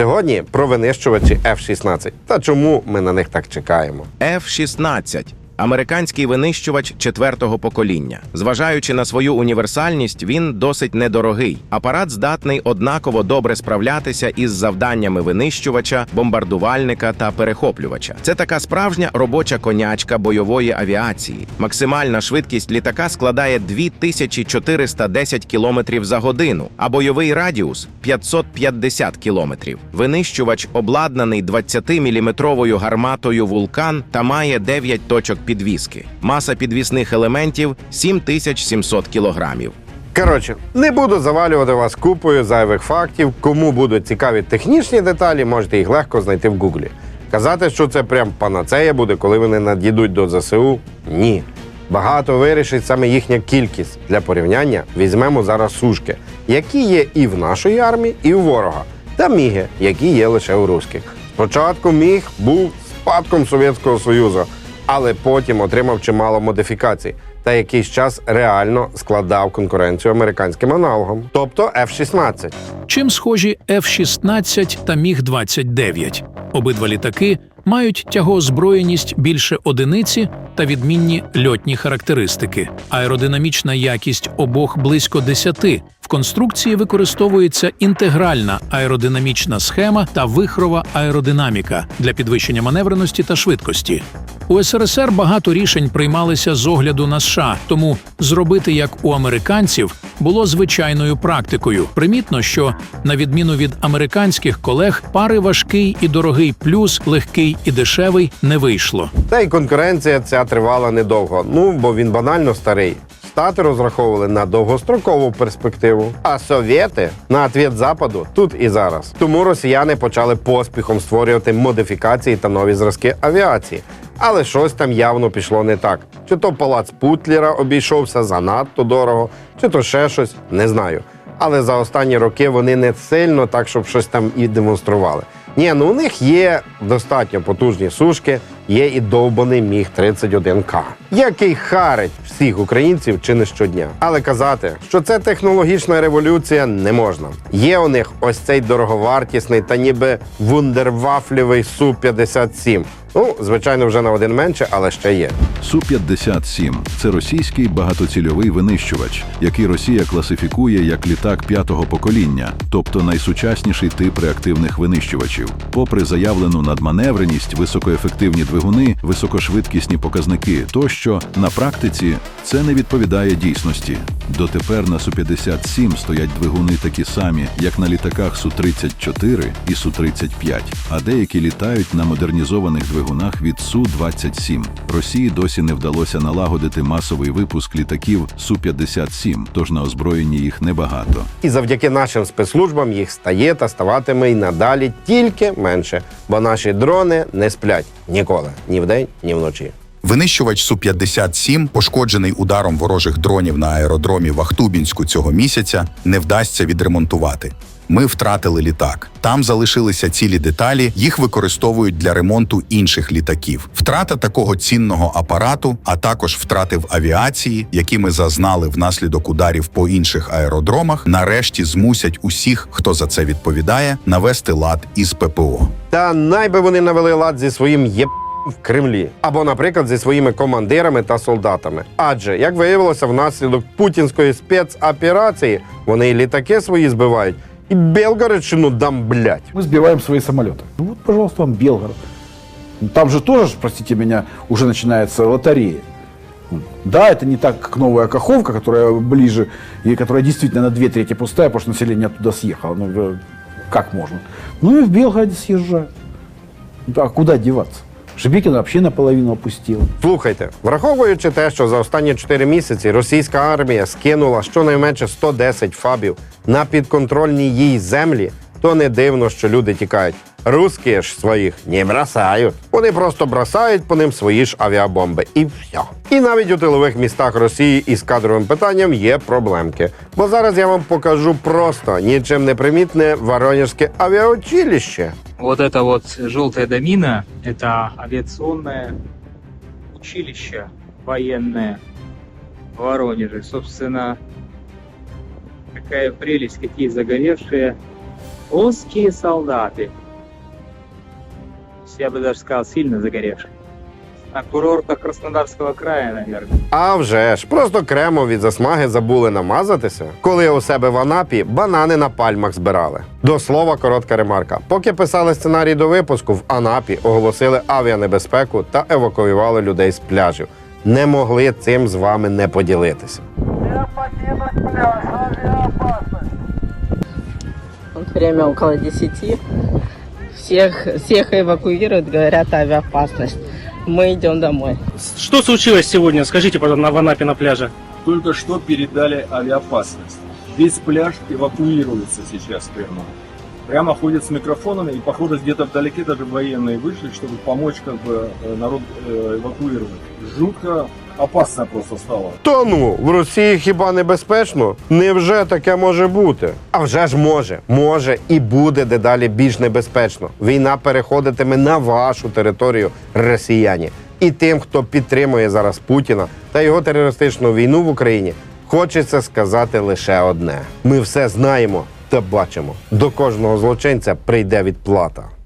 Сьогодні про винищувачі F-16 та чому ми на них так чекаємо. F-16 – американський винищувач четвертого покоління. Зважаючи на свою універсальність, він досить недорогий. Апарат здатний однаково добре справлятися із завданнями винищувача, бомбардувальника та перехоплювача. Це така справжня робоча конячка бойової авіації. Максимальна швидкість літака складає 2410 км за годину, а бойовий радіус 550 км. Винищувач обладнаний 20-мм гарматою вулкан та має 9 точок підвіски. Маса підвісних елементів 7700 кілограмів. Коротше, не буду завалювати вас купою зайвих фактів. Кому будуть цікаві технічні деталі, можете їх легко знайти в Гуглі. Казати, що це прям панацея буде, коли вони надійдуть до ЗСУ. Ні. Багато вирішить саме їхня кількість. Для порівняння візьмемо зараз сушки, які є і в нашої армії, і у ворога, та міги, які є лише у русських. Спочатку міг був спадком Совєтського Союзу, але потім отримав чимало модифікацій та якийсь час реально складав конкуренцію американським аналогам, тобто F-16. Чим схожі F-16 та Міг-29? Обидва літаки мають тягоозброєність більше одиниці та відмінні льотні характеристики. Аеродинамічна якість обох близько 10. Конструкції використовується інтегральна аеродинамічна схема та вихрова аеродинаміка для підвищення маневреності та швидкості. У СРСР багато рішень приймалися з огляду на США, тому зробити як у американців було звичайною практикою. Примітно, що на відміну від американських колег, пари важкий і дорогий плюс легкий і дешевий не вийшло. Та й конкуренція ця тривала недовго. Ну бо він банально старий. Штати розраховували на довгострокову перспективу, а совєти на ответ западу тут і зараз. Тому росіяни почали поспіхом створювати модифікації та нові зразки авіації. Але щось там явно пішло не так. Чи то палац Путлера обійшовся занадто дорого, чи то ще щось, не знаю. Але за останні роки вони не сильно так, щоб щось там і демонстрували. Ні, ну у них є достатньо потужні сушки, є і довбаний міг 31К, який харить всіх українців чи не щодня. Але казати, що це технологічна революція, не можна. Є у них ось цей дороговартісний та ніби вундервафлєвий су 57 Ну, звичайно, вже на один менше, але ще є. Су-57 – це російський багатоцільовий винищувач, який Росія класифікує як літак п'ятого покоління, тобто найсучасніший тип реактивних винищувачів. Попри заявлену надманевреність, високоефективні двигуни, високошвидкісні показники тощо, на практиці це не відповідає дійсності. Дотепер на Су-57 стоять двигуни такі самі, як на літаках Су-34 і Су-35, а деякі літають на модернізованих двигунах від Су-27. Росії досі не вдалося налагодити масовий випуск літаків Су-57, тож на озброєнні їх небагато. І завдяки нашим спецслужбам їх стає та ставатиме й надалі тільки менше, бо наші дрони не сплять ніколи, ні вдень, ні вночі. Винищувач Су-57, пошкоджений ударом ворожих дронів на аеродромі в Ахтубінську цього місяця, не вдасться відремонтувати. Ми втратили літак. Там залишилися цілі деталі, їх використовують для ремонту інших літаків. Втрата такого цінного апарату, а також втрати в авіації, які ми зазнали внаслідок ударів по інших аеродромах, нарешті змусять усіх, хто за це відповідає, навести лад із ППО. Та найби вони навели лад зі своїм єб в Кремлі, або, наприклад, зі своїми командирами та солдатами. Адже, як виявилося, внаслідок путінської спецоперації вони і літаки свої збивають, і Белгородщину дам блять. Мы сбиваем свои самолеты. Ну Вот, пожалуйста, вам Белгород. Ну, Там же тоже, простите меня, уже начинается лотерея. Да, это не так, как новая Каховка, которая ближе и которая действительно на две трети пустая, потому что население оттуда съехало. Ну, э, как можно? Ну и в Белгороде съезжают. Ну, А куда деваться? Шебекина взагалі наполовину опустила. Слухайте, враховуючи те, що за останні 4 місяці російська армія скинула щонайменше 110 фабів на підконтрольні їй землі, то не дивно, що люди тікають. Русські ж своїх не бросають. Вони просто бросають по ним свої ж авіабомби. І все. І навіть у тилових містах Росії із кадровим питанням є проблемки. Бо зараз я вам покажу просто нічим не примітне Воронежське авіаучилище. Вот это вот желтая домина, это авиационное училище военное в Воронеже. Собственно, какая прелесть, какие загоревшие Русские солдаты. Я бы даже сказал, сильно загоревшие. На курортах Краснодарского края, наверное. А вже ж, просто кремом від засмаги забули намазатися, коли у себе в Анапі банани на пальмах збирали. До слова, коротка ремарка. Поки писали сценарій до випуску, в Анапі оголосили авіанебезпеку та евакуювали людей з пляжів. Не могли цим з вами не поділитися. Вот время около 10. Всех, всех эвакуируют, говорят, авиаопасность. Мы идем домой. Что случилось сегодня? Скажите, пожалуйста, на в Анапе на пляже. Только что передали авиаопасность. Весь пляж эвакуируется сейчас прямо. Прямо ходят с микрофонами и, похоже, где-то вдалеке даже военные вышли, чтобы помочь как бы э, народ э, эвакуировать. Жутко опасно просто стало. То ну, в Росії хіба небезпечно? Невже таке може бути? А вже ж може, може і буде дедалі більш небезпечно. Війна переходитиме на вашу територію, росіяні. І тим, хто підтримує зараз Путіна та його терористичну війну в Україні, хочеться сказати лише одне: ми все знаємо та бачимо. До кожного злочинця прийде відплата.